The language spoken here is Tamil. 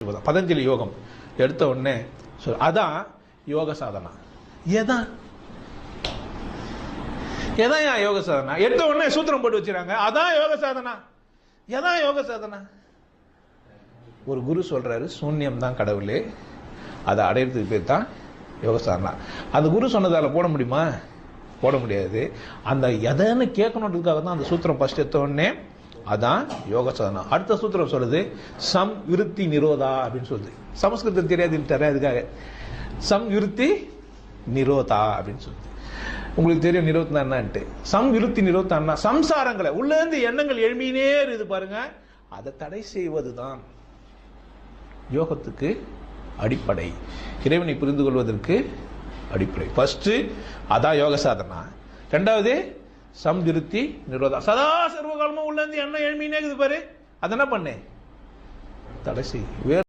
பதஞ்சலி யோகம். எடுத்த உடனே சொல் அதான் யோக சாதனா. எதான் எதான் ஏன் யோக சாதனா? எடுத்த உடனே சூத்திரம் போட்டு வச்சிருக்காங்க அதான் யோக சாதனா. எதான் யோக சாதனா? ஒரு குரு சொல்றாரு சூன்யம் தான் கடவுளே. அதை அடையிறதுக்கு பேர் தான் யோக சாதனா. அந்த குரு சொன்னதால போட முடியுமா? போட முடியாது. அந்த எதைன்னு கேட்கணுன்றதுக்காக தான் அந்த சூத்திரம் ஃபஸ்ட் எடுத்த உடனே அதான் யோக சாதனா. அடுத்த சூத்திரம் சொல்லுது சம் விருத்தி நிரோதா அப்படின்னு சொல்லுது. சமஸ்கிருதம் தெரியாது அதுக்காக சம் விருத்தி நிரோதா அப்படின்னு சொல்லுது. உங்களுக்கு தெரியும் நிரோத்னா என்னன்ட்டு. சம் விருத்தி நிரோத்தான்னா சம்சாரங்களை. உள்ளேருந்து எண்ணங்கள் எழுமினே இருக்குது பாருங்க. அதை தடை செய்வது தான் யோகத்துக்கு அடிப்படை. இறைவனை புரிந்து கொள்வதற்கு அடிப்படை. ஃபஸ்ட்டு அதான் யோக சாதனா. ரெண்டாவது சம்திருத்தி நிரோதா. சதா சர்வகாலமும் உள்ள இருந்து எண்ணம் எழுமினே இருக்குது பாரு. அதை என்ன பண்ணு? தடை செய். வேறு